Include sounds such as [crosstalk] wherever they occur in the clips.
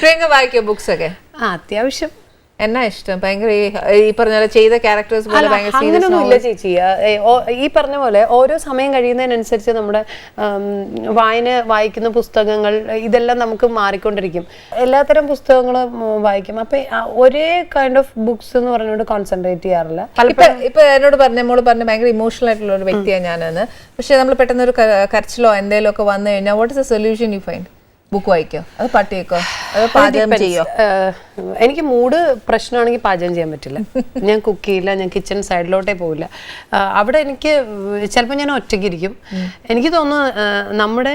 പ്രിയങ്ക വായിക്കോ ബുക്സ് ഒക്കെ? ആ അത്യാവശ്യം. എന്നാ ഇഷ്ടം? ഭയങ്കര ഈ- പറഞ്ഞ പോലെ ചെയ്ത ക്യാരക്ടേഴ്സ് പോലെ അങ്ങനൊന്നും ഇല്ല ചേച്ചി. ഈ പറഞ്ഞ പോലെ ഓരോ സമയം കഴിയുന്നതിനനുസരിച്ച് നമ്മുടെ വായന വായിക്കുന്ന പുസ്തകങ്ങൾ ഇതെല്ലാം നമുക്ക് മാറിക്കൊണ്ടിരിക്കും. എല്ലാത്തരം പുസ്തകങ്ങളും വായിക്കും. അപ്പൊ ഒരേ കൈൻഡ് ഓഫ് ബുക്സ് എന്ന് പറഞ്ഞുകൊണ്ട് കോൺസെൻട്രേറ്റ് ചെയ്യാറില്ല. ഇപ്പൊ എന്നോട് പറഞ്ഞ മോൾ പറഞ്ഞ ഭയങ്കര ഇമോഷണൽ ആയിട്ടുള്ള ഒരു വ്യക്തിയാണ് ഞാനെന്ന്. പക്ഷെ നമ്മൾ പെട്ടെന്ന് ഒരു കരച്ചിലോ എന്തെങ്കിലും ഒക്കെ വന്നു കഴിഞ്ഞാൽ what is the solution you find book വായിക്കോ? അത് പാട്ട് കേൾക്കോ അത് [sighs] പാചകം ചെയ്യോ? എനിക്ക് മൂഡ് പ്രശ്നമാണെങ്കിൽ പാചകം ചെയ്യാൻ പറ്റില്ല. [laughs] ഞാൻ കുക്ക് ചെയ്യില്ല ഞാൻ കിച്ചൺ സൈഡിലോട്ടേ പോവില്ല. അവിടെ എനിക്ക് ചിലപ്പോൾ ഞാൻ ഒറ്റയ്ക്കിരിക്കും. എനിക്ക് തോന്നുന്നു നമ്മുടെ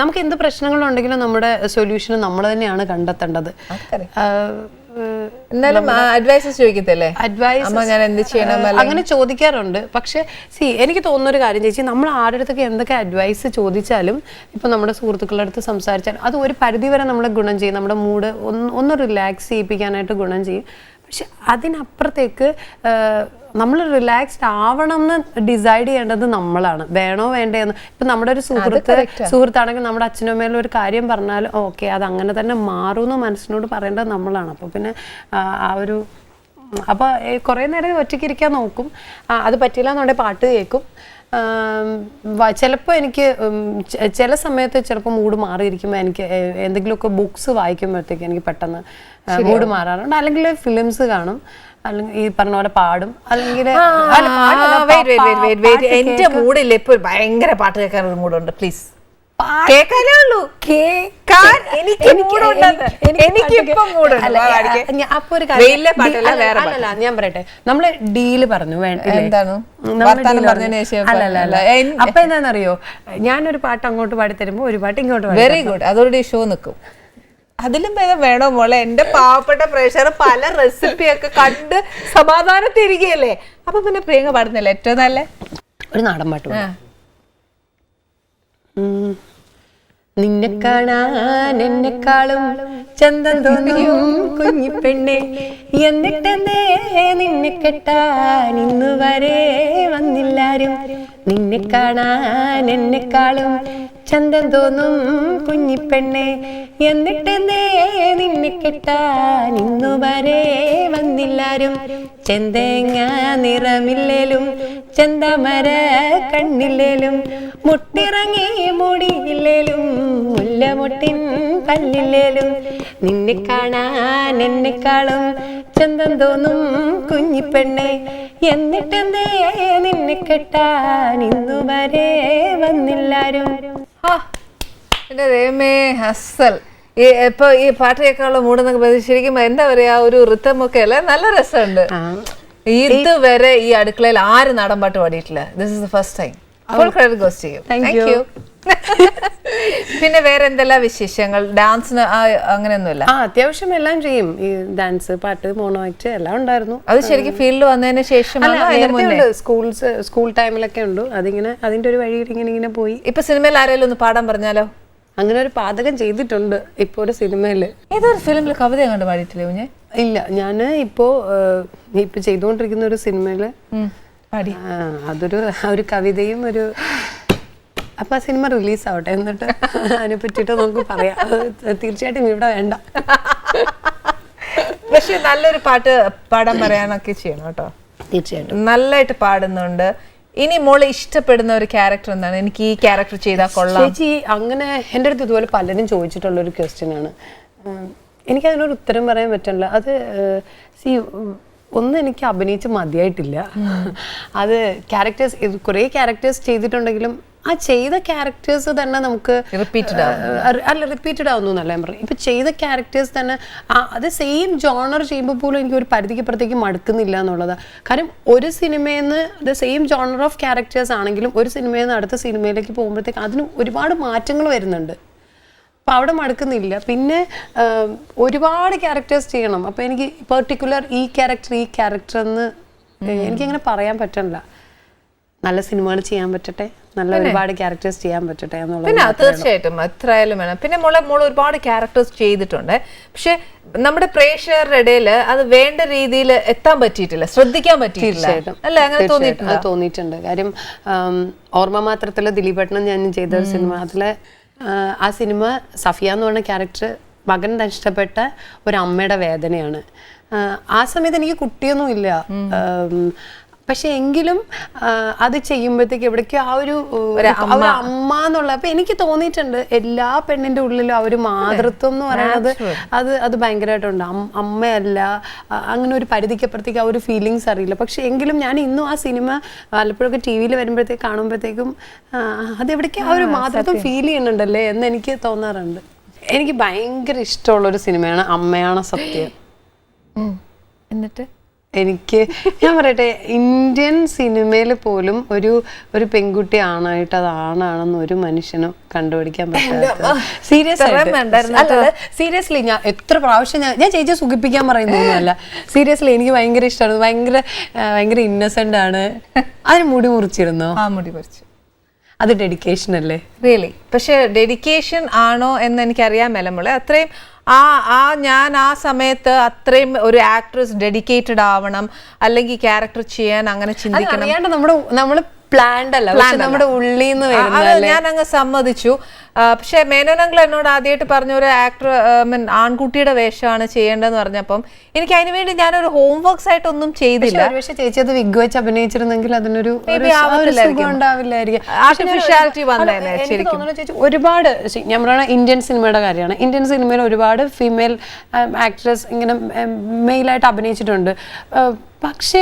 നമുക്ക് എന്ത് പ്രശ്നങ്ങളുണ്ടെങ്കിലും നമ്മുടെ സൊല്യൂഷൻ നമ്മൾ തന്നെയാണ് കണ്ടെത്തേണ്ടത്. എന്നാലും അഡ്വൈസസ് ചോദിക്കത്തില്ലേ? അഡ്വൈസ് ഞാൻ എന്ത് ചെയ്യണം അങ്ങനെ ചോദിക്കാറുണ്ട്. പക്ഷെ സി എനിക്ക് തോന്നുന്ന ഒരു കാര്യം ചേച്ചി നമ്മൾ ആരുടെ അടുത്തൊക്കെ എന്തൊക്കെ അഡ്വൈസ് ചോദിച്ചാലും ഇപ്പൊ നമ്മുടെ സുഹൃത്തുക്കളുടെ അടുത്ത് സംസാരിച്ചാലും അത് ഒരു പരിധി വരെ നമ്മളെ ഗുണം ചെയ്യും. നമ്മുടെ മൂഡ് ഒന്ന് ഒന്ന് റിലാക്സ് ചെയ്യിപ്പിക്കാനായിട്ട് ഗുണം ചെയ്യും. പക്ഷെ അതിനപ്പുറത്തേക്ക് നമ്മൾ റിലാക്സ്ഡ് ആവണം എന്ന് ഡിസൈഡ് ചെയ്യേണ്ടത് നമ്മളാണ്. വേണോ വേണ്ടേന്ന്. ഇപ്പൊ നമ്മുടെ ഒരു സുഹൃത്ത് സുഹൃത്താണെങ്കിൽ നമ്മുടെ അച്ഛനും അമ്മയിലും ഒരു കാര്യം പറഞ്ഞാൽ ഓക്കെ അത് അങ്ങനെ തന്നെ മാറുമെന്ന് മനസ്സിനോട് പറയേണ്ടത് നമ്മളാണ്. അപ്പൊ പിന്നെ ആ, ആ ഒരു ഉം, അപ്പൊ കുറെ നേരം ഒറ്റയ്ക്ക് ഇരിക്കാൻ നോക്കും. അത് പറ്റില്ല എന്നുണ്ടെങ്കിൽ പാട്ട് കേൾക്കും. ചിലപ്പോൾ എനിക്ക് ചില സമയത്ത് ചിലപ്പോൾ മൂഡ് മാറിയിരിക്കുമ്പോൾ എനിക്ക് എന്തെങ്കിലുമൊക്കെ ബുക്സ് വായിക്കുമ്പോഴത്തേക്ക് എനിക്ക് പെട്ടെന്ന് മൂഡ് മാറാറുണ്ട്. അല്ലെങ്കിൽ ഫിലിംസ് കാണും. അല്ലെങ്കിൽ ഈ പറഞ്ഞ പോലെ പാടും. അല്ലെങ്കിൽ എന്റെ. മൂഡില്ല ഇപ്പൊ ഭയങ്കര പാട്ട് കേൾക്കാൻ ഒരു മൂടുണ്ട് പ്ലീസ് കേൾക്കാനേ ഉള്ളൂ കേൾക്കാൻ എനിക്ക് മൂടുണ്ട് എനിക്ക് ഇപ്പൊ മൂടുണ്ട്. അല്ല, വാ, പാടിക്ക്. ഞാൻ- അപ്പൊ ഒരു അല്ലല്ല, ഞാൻ പറയട്ടെ. നമ്മൾ ഡീൽ പറഞ്ഞു എന്താണ്? അപ്പൊ എന്താണെന്നറിയോ? ഞാനൊരു പാട്ട് അങ്ങോട്ട് പാടി തരുമ്പോ ഒരു പാട്ട് ഇങ്ങോട്ട് വെരി ഗുഡ് അതോടെ ഷോ നിൽക്കും അതിലും ഭേദം വേണോ മോളെ? എന്റെ പാവപ്പെട്ട പ്രേക്ഷകർ പല റെസിപ്പി ഒക്കെ കണ്ട് സമാധാനത്തിരിക്കുകയല്ലേ? അപ്പൊ പിന്നെ പ്രിയങ്ക പാടുന്നില്ല ഏറ്റവും നല്ല? ഒരു നാടൻ പാട്ട്. നിന്നെ കാണാൻ എന്നെക്കാളും ചന്തം തോന്നിയും കുഞ്ഞിപ്പെണ്ണെ എന്നിട്ടെന്നേ നിന്നെ കെട്ടാൻ ഇന്നു വരെ വന്നില്ലാരും. നിന്നെ കാണാൻ എന്നെക്കാളും ചന്തം തോന്നും കുഞ്ഞിപ്പെണ്ണെ എന്നിട്ടെന്നേ നിന്നെ കെട്ടാൻ ഇന്നു വരെ വന്നില്ലാരും. ചെന്തേങ്ങ നിറമില്ലേലും ചെന്തമര കണ്ണില്ലേലും മുട്ടിറങ്ങി മുടിയില്ലേലും മുല്ലമുട്ടിൻ പല്ലില്ലേലും നിന്നെ കാണാൻ എന്നെക്കാളും ചന്തം തോന്നും കുഞ്ഞിപ്പെണ്ണെ. എന്നിട്ടെന്തേ നിന്നെ കെട്ടാൻ ഇന്നു വരെ വന്നില്ലാരും. എന്റെ ദൈവമേ ഹസൽ ഈ ഇപ്പൊ ഈ പാട്ട് കേൾക്കാനുള്ള മൂടെന്നൊക്കെ പറയുന്നത് ശരിക്കും എന്താ പറയാ ഒരു ഋത്തം ഒക്കെ അല്ലേ? നല്ല രസമുണ്ട്. ഇതുവരെ ഈ അടുക്കളയിൽ ആര് നാടൻ പാട്ട് പാടിയിട്ടില്ല. This is the first time full credit goes ചെയ്യും Thank താങ്ക് യു [laughs] പിന്നെ വേറെ എന്തെല്ലാം വിശേഷങ്ങൾ? ഡാൻസിന് അങ്ങനെയൊന്നുമില്ല. ആ അത്യാവശ്യം എല്ലാം ചെയ്യും. ഈ ഡാൻസ് പാട്ട് മോണോ ആക്ട് എല്ലാം ഉണ്ടായിരുന്നു. അത് ശരിക്കും ഫീൽഡിൽ വന്നതിന് ശേഷം സ്കൂൾസ് സ്കൂൾ ടൈമിലൊക്കെ ഉണ്ട്. അതിങ്ങനെ അതിന്റെ ഒരു വഴിയിൽ ഇങ്ങനെ ഇങ്ങനെ പോയി. ഇപ്പൊ സിനിമയിൽ ആരെങ്കിലും ഒന്ന് പാടാൻ പറഞ്ഞാലോ? അങ്ങനെ ഒരു പാചകം ചെയ്തിട്ടുണ്ട് ഇപ്പൊ ഒരു സിനിമയിൽ ഏതൊരു ഫിലിമിൽ കവിത കണ്ട് പാടിയിട്ടില്ലേ കുഞ്ഞെ? ഇല്ല ഞാൻ ഇപ്പോ ഇപ്പൊ ചെയ്തുകൊണ്ടിരിക്കുന്ന ഒരു സിനിമയിൽ പാടി. അതൊരു ഒരു കവിതയും ഒരു അപ്പൊ ആ സിനിമ റിലീസ് ആവട്ടെ എന്നിട്ട് അതിനെ പറ്റിയിട്ട് നമുക്ക് പറയാം. തീർച്ചയായിട്ടും ഇവിടെ വേണ്ട. പക്ഷെ നല്ലൊരു പാട്ട് പാടാൻ പറയാനൊക്കെ ചെയ്യണം കേട്ടോ. തീർച്ചയായിട്ടും. നല്ലതായിട്ട് പാടുന്നുണ്ട്. ഇനി മോളെ ഇഷ്ടപ്പെടുന്ന ഒരു ക്യാരക്ടർ എന്താണ്? എനിക്ക് ഈ ക്യാരക്ടർ ചെയ്താൽ കൊള്ളാം. ചേച്ചി അങ്ങനെ എന്റെ അടുത്ത് ഇതുപോലെ പലരും ചോദിച്ചിട്ടുള്ള ഒരു ക്വസ്റ്റ്യൻ ആണ്. എനിക്ക് എനിക്കതിനൊരു ഉത്തരം പറയാൻ പറ്റില്ല. അത് സി ഒന്നും എനിക്ക് അഭിനയിച്ച് മതിയായിട്ടില്ല. അത് ക്യാരക്ടേഴ്സ് കുറേ ക്യാരക്ടേഴ്സ് ചെയ്തിട്ടുണ്ടെങ്കിലും ആ ചെയ്ത ക്യാരക്ടേഴ്സ് തന്നെ നമുക്ക് റിപ്പീറ്റഡ് അല്ല റിപ്പീറ്റഡ് ആവുന്നു എന്നല്ല ഞാൻ പറഞ്ഞു ഇപ്പൊ ചെയ്ത ക്യാരക്ടേഴ്സ് തന്നെ അത് സെയിം ജോണർ ചെയ്യുമ്പോൾ പോലും എനിക്ക് ഒരു പരിധിക്ക് പുറത്തേക്ക് മടുക്കുന്നില്ല എന്നുള്ളതാണ് കാരണം ഒരു സിനിമയിൽ നിന്ന് അത് സെയിം ജോണർ ഓഫ് ക്യാരക്ടേഴ്സ് ആണെങ്കിലും ഒരു സിനിമയിൽ നിന്ന് അടുത്ത സിനിമയിലേക്ക് പോകുമ്പോഴത്തേക്ക് അതിന് ഒരുപാട് മാറ്റങ്ങൾ വരുന്നുണ്ട്. അപ്പം അവിടെ മടുക്കുന്നില്ല. പിന്നെ ഒരുപാട് ക്യാരക്ടേഴ്സ് ചെയ്യണം. അപ്പോൾ എനിക്ക് പെർട്ടിക്കുലർ ഈ ക്യാരക്ടർ ഈ ക്യാരക്ടർ എന്ന് എനിക്കങ്ങനെ പറയാൻ പറ്റണില്ല. നല്ല സിനിമകൾ ചെയ്യാൻ പറ്റട്ടെ? നല്ല ഒരുപാട് ക്യാരക്ടേഴ്സ് ചെയ്യാൻ പറ്റട്ടെ എന്നുള്ളത് പിന്നെ തീർച്ചയായിട്ടും എത്രയായാലും വേണം. പിന്നെ മോളെ മോൾ ഒരുപാട് ക്യാരക്ടേഴ്സ് ചെയ്തിട്ടുണ്ട്. പക്ഷെ നമ്മുടെ പ്രേക്ഷകരുടെ ഇടയിൽ അത് വേണ്ട രീതിയിൽ എത്താൻ പറ്റിയിട്ടില്ല ശ്രദ്ധിക്കാൻ പറ്റിയിട്ടില്ല. അല്ല? അങ്ങനെ. തോന്നിയിട്ടുണ്ട്? തോന്നിയിട്ടുണ്ട്. കാര്യം ഓർമ്മ മാത്രത്തിൽ ദിലീപേട്ടനും ഞാൻ ചെയ്ത ഒരു സിനിമ അതിലെ ആ, സിനിമ സഫിയ എന്ന് പറഞ്ഞ ക്യാരക്ടർ മകൻ നഷ്ടപ്പെട്ട ഒരു അമ്മയുടെ വേദനയാണ്. ആ, സമയത്ത് എനിക്ക് കുട്ടിയൊന്നും ഇല്ല. പക്ഷെ എങ്കിലും അത് ചെയ്യുമ്പോഴത്തേക്ക് എവിടേക്കും ആ ഒരു അമ്മ. എന്നുള്ള അപ്പൊ എനിക്ക് തോന്നിയിട്ടുണ്ട് എല്ലാ പെണ്ണിന്റെ ഉള്ളിലും ആ ഒരു മാതൃത്വം എന്ന് പറയുന്നത് അത് അത് ഭയങ്കരമായിട്ടുണ്ട്. അമ്മയല്ല അങ്ങനെ ഒരു പരിധിക്കപ്പുറത്തേക്ക് ആ ഒരു ഫീലിങ്സ് അറിയില്ല. പക്ഷെ എങ്കിലും ഞാൻ ഇന്നും ആ സിനിമ വല്ലപ്പോഴൊക്കെ ടി വിയിൽ വരുമ്പോഴത്തേക്ക് കാണുമ്പോഴത്തേക്കും അതെവിടേക്ക് ആ ഒരു മാതൃത്വം ഫീൽ ചെയ്യുന്നുണ്ടല്ലേ എന്ന് എനിക്ക് തോന്നാറുണ്ട്. എനിക്ക് ഭയങ്കര ഇഷ്ടമുള്ള ഒരു സിനിമയാണ് അമ്മയാണ് സത്യം. എന്നിട്ട്? എനിക്ക് ഞാൻ പറയട്ടെ ഇന്ത്യൻ സിനിമയിൽ പോലും ഒരു ഒരു പെൺകുട്ടി ആണായിട്ട് അത് ആണാണെന്ന് ഒരു മനുഷ്യനും കണ്ടുപിടിക്കാൻ പറ്റില്ല സീരിയസ് സീരിയസ്ലി ഞാൻ എത്ര പ്രാവശ്യം ഞാൻ ഞാൻ ചേച്ചിയെ സുഖിപ്പിക്കാൻ പറയുന്നൊന്നുമല്ല. സീരിയസ്ലി എനിക്ക് ഭയങ്കര ഇഷ്ടമാണ് ഭയങ്കര ഭയങ്കര ഇന്നസെന്റ് ആണ്. അതിന് മുടി മുറിച്ചിരുന്നോ? ആ മുടി പറിച്ചു അത് ഡെഡിക്കേഷൻ അല്ലേ? റിയലി പക്ഷെ ഡെഡിക്കേഷൻ ആണോ എന്ന് എനിക്കറിയാൻ മലമുള്ള അത്രയും ആ ആ ഞാൻ ആ സമയത്ത് അത്രയും ഒരു ആക്ട്രസ് ഡെഡിക്കേറ്റഡ് ആവണം അല്ലെങ്കിൽ ക്യാരക്ടർ ചെയ്യാൻ അങ്ങനെ ചിന്തിക്കണം. നമ്മുടെ നമ്മൾ പ്ലാൻഡ് അല്ല. നമ്മുടെ ഉള്ളിൽ നിന്ന് ഞാൻ അങ്ങ് സമ്മതിച്ചു. പക്ഷെ മേനോനങ്കിൾ എന്നോട് ആദ്യമായിട്ട് പറഞ്ഞ ഒരു ആക്ടർ മീൻ ആൺകുട്ടിയുടെ വേഷമാണ് ചെയ്യേണ്ടതെന്ന് പറഞ്ഞപ്പം എനിക്ക് അതിനു വേണ്ടി ഞാനൊരു ഹോംവർക്സ് ആയിട്ടൊന്നും ചെയ്തില്ല. ചേച്ചി അത് വിഗ് വെച്ച് അഭിനയിച്ചിരുന്നെങ്കിൽ അതിനൊരു ശരിക്കും. ഒരുപാട് ഞാൻ പറയുന്ന ഇന്ത്യൻ സിനിമയുടെ കാര്യമാണ്. ഇന്ത്യൻ സിനിമയിൽ ഒരുപാട് ഫീമെയിൽ ആക്ട്രസ് ഇങ്ങനെ മെയിലായിട്ട് അഭിനയിച്ചിട്ടുണ്ട്. പക്ഷേ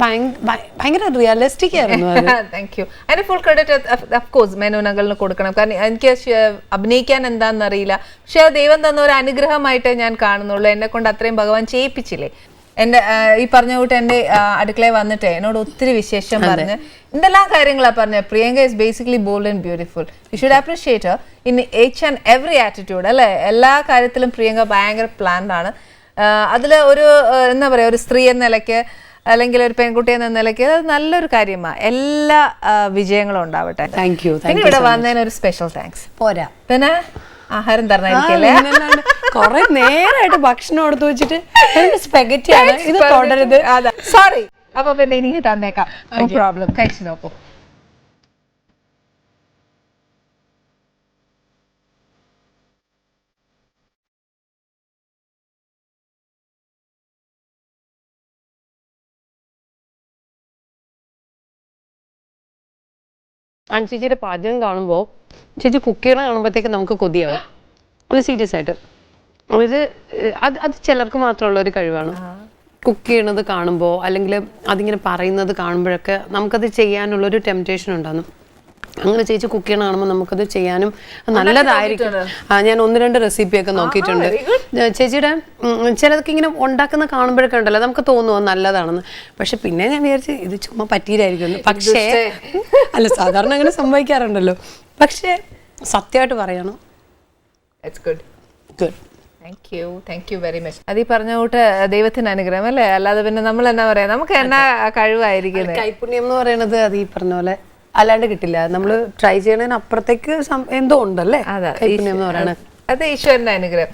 ഭയങ്കര റിയലിസ്റ്റിക് ആയിരുന്നു താങ്ക് യു [laughs] അതിന് ഫുൾ ക്രെഡിറ്റ് കോഴ്സ് മേനോനകളിന് കൊടുക്കണം. കാരണം എനിക്ക് ശ- അഭിനയിക്കാൻ എന്താണെന്ന് അറിയില്ല പക്ഷെ ദൈവം തന്ന ഒരു അനുഗ്രഹമായിട്ടേ ഞാൻ കാണുന്നുള്ളൂ. എന്നെ കൊണ്ട് അത്രയും ഭഗവാൻ ചെയ്യിപ്പിച്ചില്ലേ? എന്റെ ഈ പറഞ്ഞ കൂട്ട് എന്റെ അടുക്കളയിൽ വന്നിട്ട് എന്നോട് ഒത്തിരി വിശേഷം പറഞ്ഞ് എന്തെല്ലാം കാര്യങ്ങളാ പറഞ്ഞ? Priyanka is basically bold and beautiful you should appreciate in each and every attitude അല്ലെ? എല്ലാ കാര്യത്തിലും പ്രിയങ്ക ഭയങ്കര പ്ലാൻഡ് ആണ്. അതിൽ ഒരു എന്താ പറയുക ഒരു സ്ത്രീ എന്ന നിലയ്ക്ക് അല്ലെങ്കിൽ ഒരു പെൺകുട്ടി എന്ന നിലയ്ക്ക് അത് നല്ലൊരു കാര്യമാണ് എല്ലാ വിജയങ്ങളും ഉണ്ടാവട്ടെ. താങ്ക് യു പിന്നെ ഇവിടെ വന്നതിന് ഒരു സ്പെഷ്യൽ താങ്ക്സ് പോരാ. പിന്നെ ആഹാരം തരണേ കൊറേ നേരമായിട്ട് ഭക്ഷണം എടുത്തു വെച്ചിട്ട് സ്പെഗറ്റി ആണ്. ഇത് തുടരുത്. സോറി അപ്പൊ പിന്നെ ഇനി തന്നേക്കാം. നോ പ്രോബ്ലം കഴിച്ചു നോക്കൂ. ചേച്ചിയുടെ പാചകം കാണുമ്പോൾ ചേച്ചി കുക്ക് ചെയ്യണ കാണുമ്പോഴത്തേക്ക് നമുക്ക് കൊതിയാവും. അത് സീരിയസ് ആയിട്ട്. ഇത് അത് അത് ചിലർക്ക് മാത്രമുള്ള ഒരു കഴിവാണ്. കുക്ക് ചെയ്യണത് കാണുമ്പോൾ അല്ലെങ്കിൽ അതിങ്ങനെ പറയുന്നത് കാണുമ്പോഴൊക്കെ നമുക്കത് ചെയ്യാനുള്ളൊരു ടെംപ്റ്റേഷൻ ഉണ്ടാകുന്നു. അങ്ങനെ ചേച്ചി കുക്ക് ചെയ്യണ കാണുമ്പോൾ നമുക്കത് ചെയ്യാനും നല്ലതായിരിക്കും. ആ ഞാൻ ഒന്ന് രണ്ട് റെസിപ്പിയൊക്കെ നോക്കിയിട്ടുണ്ട്. ചേച്ചിയുടെ ചിലതൊക്കെ ഇങ്ങനെ ഉണ്ടാക്കുന്ന കാണുമ്പോഴൊക്കെ ഉണ്ടല്ലോ നമുക്ക് തോന്നുമോ നല്ലതാണെന്ന്. പക്ഷെ പിന്നെ ഞാൻ വിചാരിച്ചു ഇത് ചുമ്മാ പറ്റിയിട്ടായിരിക്കും പക്ഷേ [laughs] അല്ല സാധാരണ അങ്ങനെ സംഭവിക്കാറുണ്ടല്ലോ. പക്ഷേ സത്യമായിട്ട് പറയണം. Good good thank you thank you very much അത് ഈ പറഞ്ഞ കൂട്ട് ദൈവത്തിന് അനുഗ്രഹം അല്ലേ? അല്ലാതെ പിന്നെ നമ്മൾ എന്നാ പറയാ? നമുക്ക് എന്നാ കഴിവായിരിക്കും കൈപുണ്യം എന്ന് പറയുന്നത് അത് ഈ പറഞ്ഞ പോലെ അല്ലാണ്ട് കിട്ടില്ല. നമ്മൾ ട്രൈ ചെയ്യണതിന് അപ്പുറത്തേക്ക് എന്തോ ഉണ്ടല്ലേ? അതെ ഈശ്വരന്റെ അനുഗ്രഹം.